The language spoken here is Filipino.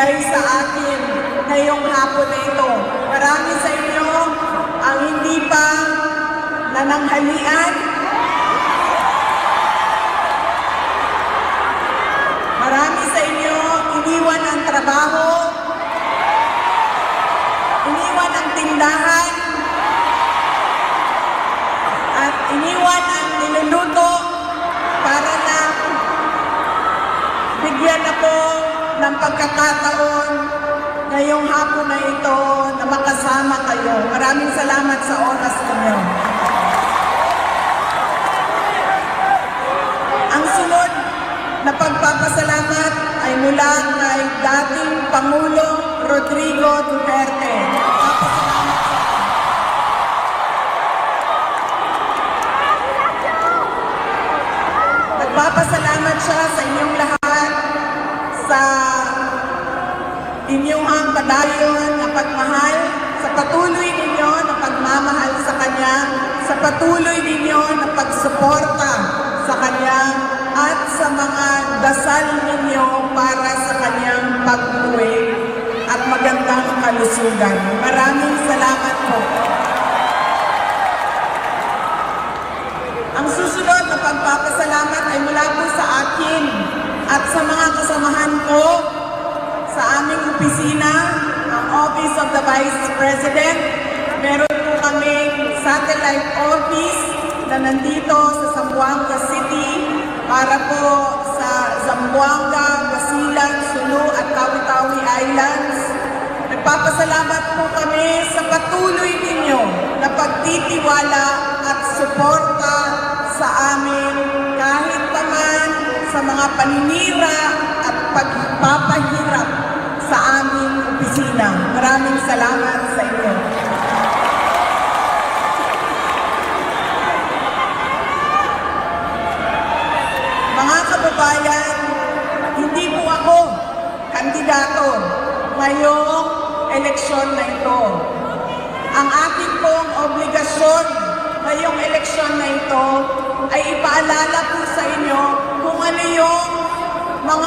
ibinigay sa akin ngayong hapon na ito. Marami sa inyo ang hindi pa nananghalian. Marami sa inyo iniwan ang trabaho, iniwan ang tindahan, at iniwan ang niluluto para na bigyan ako ng pagkakataon ngayong hapon na ito na makasama kayo. Maraming salamat sa oras ninyo. Ang sunod na pagpapasalamat ay mula kay dating Pangulong Rodrigo Duterte. Papasalamat sa Nagpapasalamat siya sa inyong lahat sa inyong ang padayon na pagmahal, sa patuloy ninyo na pagmamahal sa Kanya, sa patuloy ninyo na pagsuporta sa Kanya, at sa mga dasal ninyo para sa Kanyang pag-uwi at magandang kalusugan. Maraming salamat po. Ang susunod na pagpapasalamat ay mula po sa akin at sa mga kasamahan ko sa aming opisina, ang Office of the Vice President. Meron po kaming satellite office na nandito sa Zamboanga City para po sa Zamboanga, Basilan, Sulu at Tawi-Tawi Islands. Nagpapasalamat po kami sa patuloy ninyo na pagtitiwala at suporta sa amin kahit pa man sa mga paninira at pagpapahirap sa aming opisina. Maraming salamat sa inyo. Mga kababayan, hindi po ako kandidato ngayong eleksyon na ito. Ang aking pong obligasyon ngayong eleksyon na ito